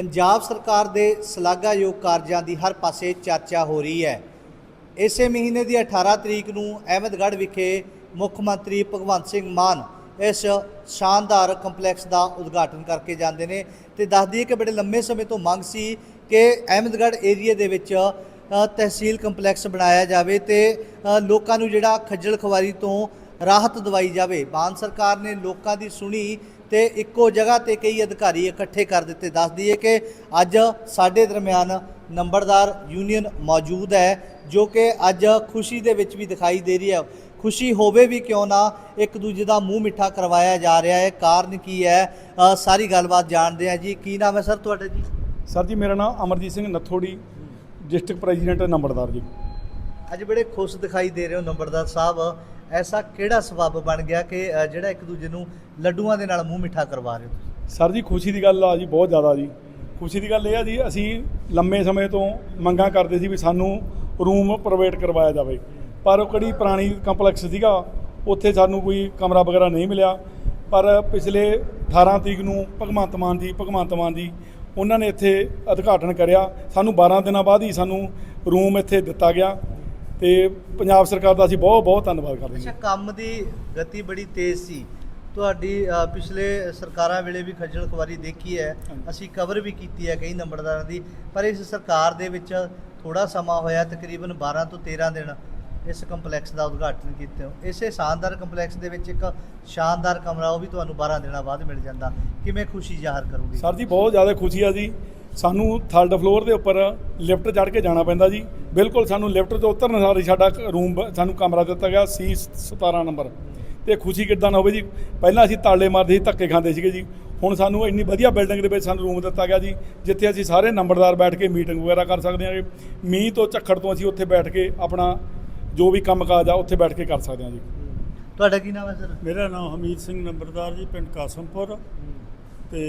ਪੰਜਾਬ ਸਰਕਾਰ ਦੇ ਸ਼ਲਾਘਾਯੋਗ ਕਾਰਜਾਂ ਦੀ ਹਰ ਪਾਸੇ ਚਰਚਾ ਹੋ ਰਹੀ ਹੈ। ਇਸੇ ਮਹੀਨੇ ਦੀ 18 ਤਰੀਕ ਨੂੰ ਅਹਿਮਦਗੜ੍ਹ ਵਿਖੇ ਮੁੱਖ ਮੰਤਰੀ ਭਗਵੰਤ ਸਿੰਘ ਮਾਨ ਇਸ ਸ਼ਾਨਦਾਰ ਕੰਪਲੈਕਸ ਦਾ ਉਦਘਾਟਨ ਕਰਕੇ ਜਾਂਦੇ ਨੇ ਤੇ ਦੱਸ ਦਈਏ ਕਿ ਬੜੇ ਲੰਮੇ ਸਮੇਂ ਤੋਂ ਮੰਗ ਸੀ ਕਿ ਅਹਿਮਦਗੜ੍ਹ ਏਰੀਆ ਦੇ ਵਿੱਚ ਤਹਿਸੀਲ ਕੰਪਲੈਕਸ ਬਣਾਇਆ ਜਾਵੇ ਤੇ ਲੋਕਾਂ ਨੂੰ ਜਿਹੜਾ ਖੱਜਲ ਖਵਾਰੀ ਤੋਂ ਰਾਹਤ ਦਵਾਈ ਜਾਵੇ। ਮਾਨ ਸਰਕਾਰ ਨੇ ਲੋਕਾਂ ਦੀ ਸੁਣੀ ਤੇ ਇੱਕੋ ਜਗ੍ਹਾ ਤੇ ਕਈ ਅਧਿਕਾਰੀ ਇਕੱਠੇ ਕਰ ਦਿੱਤੇ। ਦੱਸ ਦਈਏ ਕਿ ਅੱਜ ਸਾਡੇ ਦਰਮਿਆਨ ਨੰਬਰਦਾਰ ਯੂਨੀਅਨ ਮੌਜੂਦ ਹੈ ਜੋ ਕਿ ਅੱਜ ਖੁਸ਼ੀ ਦੇ ਵਿੱਚ ਵੀ ਦਿਖਾਈ ਦੇ ਰਹੀ ਹੈ। ਖੁਸ਼ੀ ਹੋਵੇ ਵੀ ਕਿਉਂ ਨਾ ਇੱਕ ਦੂਜੇ ਦਾ ਮੂੰਹ ਮਿੱਠਾ ਕਰਵਾਇਆ ਜਾ ਰਿਹਾ ਹੈ। ਕਾਰਨ ਕੀ ਹੈ? ਸਾਰੀ ਗੱਲਬਾਤ ਜਾਣਦੇ ਹਾਂ ਜੀ। ਕੀ ਨਾਮ ਹੈ ਸਰ ਤੁਹਾਡਾ ਜੀ? ਸਰ ਜੀ ਮੇਰਾ ਨਾਮ ਅਮਰਜੀਤ ਸਿੰਘ ਨੱਥੋੜੀ ਡਿਸਟ੍ਰਿਕਟ ਪ੍ਰੈਜ਼ੀਡੈਂਟ ਨੰਬਰਦਾਰ ਜੀ। ਅੱਜ ਬੜੇ ਖੁਸ਼ ਦਿਖਾਈ ਦੇ ਰਹੇ ਹੋ ਨੰਬਰਦਾਰ ਸਾਹਿਬ। ਐਸਾ ਕਿਹੜਾ ਸਬੱਬ ਬਣ ਗਿਆ ਕਿ ਅ, ਜਿਹੜਾ ਇੱਕ ਦੂਜੇ ਨੂੰ ਲੱਡੂਆਂ ਦੇ ਨਾਲ ਮੂੰਹ ਮਿੱਠਾ ਕਰਵਾ ਰਹੇ ਹੋ ਤੁਸੀਂ? ਸਰ ਜੀ ਖੁਸ਼ੀ ਦੀ ਗੱਲ ਆ ਜੀ ਬਹੁਤ ਜ਼ਿਆਦਾ ਜੀ। ਖੁਸ਼ੀ ਦੀ ਗੱਲ ਇਹ ਆ ਜੀ ਅਸੀਂ ਲੰਮੇ ਸਮੇਂ ਤੋਂ ਮੰਗਾਂ ਕਰਦੇ ਸੀ ਵੀ ਸਾਨੂੰ ਰੂਮ ਪ੍ਰੋਵਾਈਡ ਕਰਵਾਇਆ ਜਾਵੇ। ਪਰ ਉਹ ਕਿਹੜੀ ਪੁਰਾਣੀ ਕੰਪਲੈਕਸ ਸੀਗਾ ਉੱਥੇ ਸਾਨੂੰ ਕੋਈ ਕਮਰਾ ਵਗੈਰਾ ਨਹੀਂ ਮਿਲਿਆ। ਪਰ ਪਿਛਲੇ 18 ਤਰੀਕ ਨੂੰ ਭਗਵੰਤ ਮਾਨ ਜੀ ਭਗਵੰਤ ਮਾਨ ਜੀ ਉਹਨਾਂ ਨੇ ਇੱਥੇ ਉਦਘਾਟਨ ਕਰਿਆ। ਸਾਨੂੰ 12 ਦਿਨਾਂ ਬਾਅਦ ਹੀ ਸਾਨੂੰ ਰੂਮ ਇੱਥੇ ਦਿੱਤਾ ਗਿਆ। ਤੇ ਪੰਜਾਬ ਸਰਕਾਰ ਦਾ ਅਸੀਂ ਬਹੁਤ ਬਹੁਤ ਧੰਨਵਾਦ ਕਰਦੇ ਅੱਛਾ ਹਾਂ ਕੰਮ ਦੀ ਗਤੀ ਬੜੀ ਤੇਜ਼ ਸੀ। ਤੁਹਾਡੀ ਅ, ਪਿਛਲੇ ਸਰਕਾਰਾਂ ਵੇਲੇ ਵੀ ਖੱਜਲ ਖਵਾਰੀ ਦੇਖੀ ਹੈ। ਹਾਂਜੀ। ਅਸੀਂ ਕਵਰ ਵੀ ਕੀਤੀ ਹੈ ਕਈ ਨੰਬਰਦਾਰਾਂ ਦੀ। ਪਰ ਇਸ ਸਰਕਾਰ ਦੇ ਵਿੱਚ ਥੋੜਾ ਸਮਾਂ ਹੋਇਆ ਤਕਰੀਬਨ 12 ਤੋਂ 13 ਦਿਨ ਇਸ ਕੰਪਲੈਕਸ ਦਾ ਉਦਘਾਟਨ ਕੀਤੇ ਹੋ। ਇਸੇ ਸ਼ਾਨਦਾਰ ਕੰਪਲੈਕਸ ਦੇ ਵਿੱਚ ਇੱਕ ਸ਼ਾਨਦਾਰ ਕਮਰਾ ਉਹ ਵੀ ਤੁਹਾਨੂੰ 12 ਦਿਨਾਂ ਬਾਅਦ ਮਿਲ ਜਾਂਦਾ। ਕਿਵੇਂ ਖੁਸ਼ੀ ਜ਼ਾਹਰ ਕਰੋਗੇ? ਸਰ ਜੀ ਬਹੁਤ ਜ਼ਿਆਦਾ ਖੁਸ਼ੀ ਆ ਜੀ। ਸਾਨੂੰ ਥਰਡ ਫਲੋਰ ਦੇ ਉੱਪਰ ਲਿਫਟ ਚੜ੍ਹ ਕੇ ਜਾਣਾ ਪੈਂਦਾ ਜੀ। ਬਿਲਕੁਲ ਸਾਨੂੰ ਲਿਫਟ ਤੋਂ ਉਤਰਨ ਸਾਰ ਹੀ ਸਾਡਾ ਰੂਮ ਸਾਨੂੰ ਕਮਰਾ ਦਿੱਤਾ ਗਿਆ ਸੀ 17 ਨੰਬਰ। ਤੇ ਖੁਸ਼ੀ ਕਿੱਦਾਂ ਨਾ ਹੋਵੇ ਜੀ? ਪਹਿਲਾਂ ਅਸੀਂ ਤਾਲੇ ਮਾਰਦੇ ਸੀ ਧੱਕੇ ਖਾਂਦੇ ਸੀਗੇ ਜੀ। ਹੁਣ ਸਾਨੂੰ ਇੰਨੀ ਵਧੀਆ ਬਿਲਡਿੰਗ ਦੇ ਵਿੱਚ ਸਾਨੂੰ ਰੂਮ ਦਿੱਤਾ ਗਿਆ ਜੀ ਜਿੱਥੇ ਅਸੀਂ ਸਾਰੇ ਨੰਬਰਦਾਰ ਬੈਠ ਕੇ ਮੀਟਿੰਗ ਵਗੈਰਾ ਕਰ ਸਕਦੇ ਹਾਂ ਮੀਂਹ ਤੋਂ ਝੱਖੜ ਤੋਂ ਅਸੀਂ ਉੱਥੇ ਬੈਠ ਕੇ ਆਪਣਾ ਜੋ ਵੀ ਕੰਮਕਾਜ ਆ ਉੱਥੇ ਬੈਠ ਕੇ ਕਰ ਸਕਦੇ ਹਾਂ ਜੀ। ਤੁਹਾਡਾ ਕੀ ਨਾਮ ਹੈ ਸਰ? ਮੇਰਾ ਨਾਮ ਹਮੀਦ ਸਿੰਘ ਨੰਬਰਦਾਰ ਜੀ ਪਿੰਡ ਕਾਸਮਪੁਰ। ਤੇ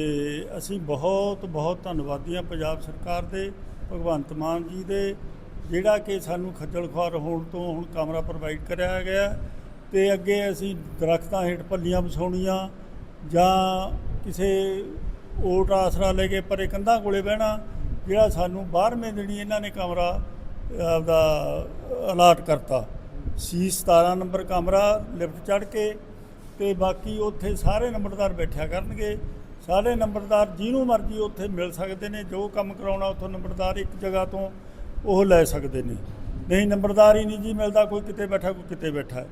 ਅਸੀਂ ਬਹੁਤ ਬਹੁਤ ਧੰਨਵਾਦੀ ਹਾਂ ਪੰਜਾਬ ਸਰਕਾਰ ਦੇ ਭਗਵੰਤ ਮਾਨ ਜੀ ਦੇ ਜਿਹੜਾ ਕਿ ਸਾਨੂੰ ਖੱਜਲ ਖੁਆਰ ਹੋਣ ਤੋਂ ਹੁਣ ਕਮਰਾ ਪ੍ਰੋਵਾਈਡ ਕਰਿਆ ਗਿਆ ਤੇ ਅੱਗੇ ਅਸੀਂ ਦਰਖਤਾਂ ਹੇਠ ਪੱਲੀਆਂ ਵਿਛਾਉਣੀਆਂ ਜਾਂ ਕਿਸੇ ਓਟ ਆਸਰਾ ਲੈ ਕੇ ਪਰੇ ਕੰਧਾਂ ਕੋਲੇ ਬਹਿਣਾ, ਜਿਹੜਾ ਸਾਨੂੰ 12ਵੇਂ ਦਿਨੀ ਇਹਨਾਂ ਨੇ ਕਮਰਾ ਆਪਦਾ ਅਲਾਟ ਕਰਤਾ। ਸੀ 17 ਨੰਬਰ ਕਮਰਾ, ਲਿਫਟ ਚੜ੍ਹ ਕੇ ਤੇ ਬਾਕੀ ਉੱਥੇ ਸਾਰੇ ਨੰਬਰਦਾਰ ਬੈਠਿਆ ਕਰਨਗੇ। ਸਾਰੇ ਨੰਬਰਦਾਰ ਜਿਹਨੂੰ ਮਰਜ਼ੀ ਉੱਥੇ ਮਿਲ ਸਕਦੇ ਨੇ, ਜੋ ਕੰਮ ਕਰਾਉਣਾ ਉੱਥੋਂ ਨੰਬਰਦਾਰ ਇੱਕ ਜਗ੍ਹਾ ਤੋਂ ਉਹ ਲੈ ਸਕਦੇ ਨੇ। ਨਹੀਂ ਨੰਬਰਦਾਰ ਹੀ ਨਹੀਂ ਜੀ ਮਿਲਦਾ ਕੋਈ ਕਿਤੇ ਬੈਠਾ ਕੋਈ ਕਿਤੇ ਬੈਠਾ।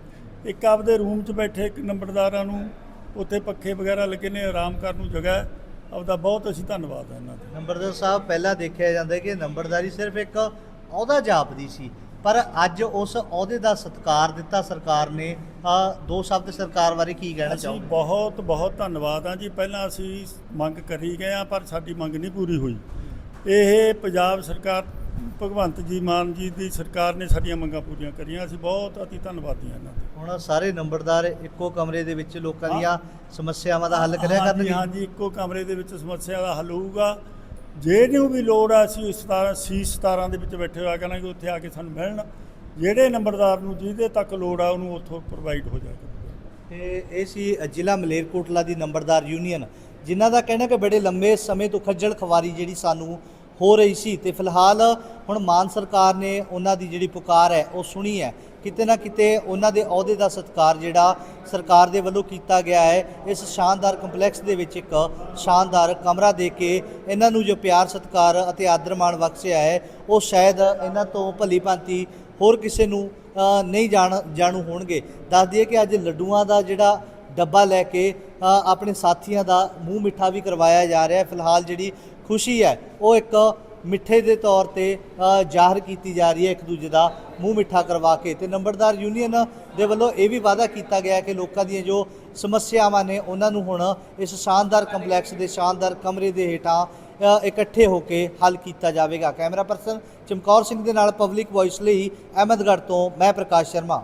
ਇੱਕ ਆਪਦੇ ਰੂਮ 'ਚ ਬੈਠੇ ਇੱਕ ਨੰਬਰਦਾਰਾਂ ਨੂੰ ਉੱਥੇ ਪੱਖੇ ਵਗੈਰਾ ਲੱਗੇ ਨੇ ਆਰਾਮ ਕਰਨ ਨੂੰ ਜਗ੍ਹਾ। ਆਪਦਾ ਬਹੁਤ ਅਸੀਂ ਧੰਨਵਾਦ ਹੈ ਇਹਨਾਂ ਦਾ। ਨੰਬਰਦਾਰ ਸਾਹਿਬ ਪਹਿਲਾਂ ਦੇਖਿਆ ਜਾਂਦਾ ਕਿ ਨੰਬਰਦਾਰੀ ਸਿਰਫ ਇੱਕ ਅਹੁਦਾ ਜਾਪਦੀ ਸੀ ਪਰ ਅੱਜ ਉਸ ਅਹੁਦੇ ਦਾ ਸਤਿਕਾਰ ਦਿੱਤਾ ਸਰਕਾਰ ਨੇ। ਆ ਦੋ ਸ਼ਬਦ ਸਰਕਾਰ ਬਾਰੇ ਕੀ ਕਹਿਣਾ ਅਸੀਂ ਚਾਹੋਗੇ? ਬਹੁਤ ਬਹੁਤ ਧੰਨਵਾਦ ਹਾਂ ਜੀ। ਪਹਿਲਾਂ ਅਸੀਂ ਮੰਗ ਕਰੀ ਗਏ ਹਾਂ ਪਰ ਸਾਡੀ ਮੰਗ ਨਹੀਂ ਪੂਰੀ ਹੋਈ। ਇਹ ਪੰਜਾਬ ਸਰਕਾਰ ਭਗਵੰਤ ਜੀ ਮਾਨ ਜੀ ਦੀ ਸਰਕਾਰ ਨੇ ਸਾਡੀਆਂ ਮੰਗਾਂ ਪੂਰੀਆਂ ਕਰੀਆਂ। ਅਸੀਂ ਬਹੁਤ ਅਤੀ ਧੰਨਵਾਦੀ ਹਾਂ ਇਹਨਾਂ ਦੇ। ਹੁਣ ਸਾਰੇ ਨੰਬਰਦਾਰ ਇੱਕੋ ਕਮਰੇ ਦੇ ਵਿੱਚ ਲੋਕਾਂ ਦੀਆਂ ਸਮੱਸਿਆਵਾਂ ਦਾ ਹੱਲ ਕਰਿਆ ਕਰਨਗੇ। ਹਾਂਜੀ ਇੱਕੋ ਕਮਰੇ ਦੇ ਵਿੱਚ ਸਮੱਸਿਆ ਦਾ ਹੱਲ ਹੋਊਗਾ। ਜੇ ਨੂੰ ਵੀ ਲੋੜ ਆ ਅਸੀਂ 17 ਸੀ 17 ਦੇ ਵਿੱਚ ਬੈਠੇ ਹੋਇਆ ਕਰਾਂਗੇ ਉੱਥੇ ਆ ਕੇ ਸਾਨੂੰ ਮਿਲਣ। ਜਿਹੜੇ ਨੰਬਰਦਾਰ ਨੂੰ ਜਿਹਦੇ ਤੱਕ ਲੋੜ ਆ ਉਹਨੂੰ ਉੱਥੋਂ ਪ੍ਰੋਵਾਈਡ ਹੋ ਜਾਏਗਾ। ਤੇ ਇਹ ਸੀ ਜ਼ਿਲ੍ਹਾ ਮਲੇਰਕੋਟਲਾ ਦੀ ਨੰਬਰਦਾਰ ਯੂਨੀਅਨ ਜਿਨ੍ਹਾਂ ਦਾ ਕਹਿਣਾ ਕਿ ਬੜੇ ਲੰਬੇ ਸਮੇਂ ਤੋਂ ਖੱਜਲ ਖਵਾਰੀ ਜਿਹੜੀ ਸਾਨੂੰ ਹੋ ਰਹੀ ਸੀ ਤੇ ਫਿਲਹਾਲ ਹੁਣ ਮਾਨ ਸਰਕਾਰ ਨੇ ਉਹਨਾਂ ਦੀ ਜਿਹੜੀ ਪੁਕਾਰ ਹੈ, ਉਹ ਸੁਣੀ ਹੈ। ਕਿਤੇ ਨਾ ਕਿਤੇ ਉਹਨਾਂ ਦੇ ਅਹੁਦੇ ਦਾ ਸਤਿਕਾਰ ਜਿਹੜਾ ਸਰਕਾਰ ਦੇ ਵੱਲੋਂ ਕੀਤਾ ਗਿਆ ਹੈ, ਇਸ ਸ਼ਾਨਦਾਰ ਕੰਪਲੈਕਸ ਦੇ ਵਿੱਚ ਇੱਕ ਸ਼ਾਨਦਾਰ ਕਮਰਾ ਦੇ ਕੇ ਇਹਨਾਂ ਨੂੰ ਜੋ ਪਿਆਰ, ਸਤਿਕਾਰ ਅਤੇ ਆਦਰ ਮਾਣ ਬਖਸ਼ਿਆ ਹੈ, ਉਹ ਸ਼ਾਇਦ ਇਹਨਾਂ ਤੋਂ ਭਲੀ ਭਾਂਤੀ ਹੋਰ ਕਿਸੇ ਨੂੰ ਨਹੀਂ ਜਾਣ, ਜਾਣੂ ਹੋਣਗੇ। ਦੱਸ ਦਈਏ ਕਿ ਅੱਜ ਲੱਡੂਆਂ ਦਾ ਜਿਹੜਾ ਡੱਬਾ ਲੈ ਕੇ ਆਪਣੇ ਸਾਥੀਆਂ ਦਾ ਮੂੰਹ ਮਿੱਠਾ ਵੀ ਕਰਵਾਇਆ ਜਾ ਰਿਹਾ ਹੈ। ਫਿਲਹਾਲ ਜਿਹੜੀ ਖੁਸ਼ੀ ਹੈ। ਉਹ ਇੱਕ ਮਿੱਠੇ ਦੇ ਤੌਰ ਤੇ ਜ਼ਾਹਰ ਕੀਤੀ ਜਾ ਰਹੀ ਹੈ ਇੱਕ ਦੂਜੇ ਦਾ ਮੂੰਹ ਮਿੱਠਾ ਕਰਵਾ ਕੇ। ਤੇ ਨੰਬਰਦਾਰ ਯੂਨੀਅਨ ਦੇ ਵੱਲੋਂ ਇਹ ਵੀ ਵਾਅਦਾ ਕੀਤਾ ਗਿਆ ਕਿ ਲੋਕਾਂ ਦੀਆਂ ਜੋ ਸਮੱਸਿਆਵਾਂ ਨੇ, ਉਹਨਾਂ ਨੂੰ ਹੁਣ ਇਸ ਸ਼ਾਨਦਾਰ ਕੰਪਲੈਕਸ ਦੇ, ਸ਼ਾਨਦਾਰ ਕਮਰੇ ਦੇ ਹੇਠਾਂ ਇਕੱਠੇ ਹੋ ਕੇ ਹੱਲ ਕੀਤਾ ਜਾਵੇਗਾ। ਕੈਮਰਾ ਪਰਸਨ ਚਮਕੌਰ ਸਿੰਘ ਦੇ ਨਾਲ ਪਬਲਿਕ ਵੌਇਸ ਲਈ ਅਹਿਮਦਗੜ੍ਹ ਤੋਂ ਮੈਂ ਪ੍ਰਕਾਸ਼ ਸ਼ਰਮਾ।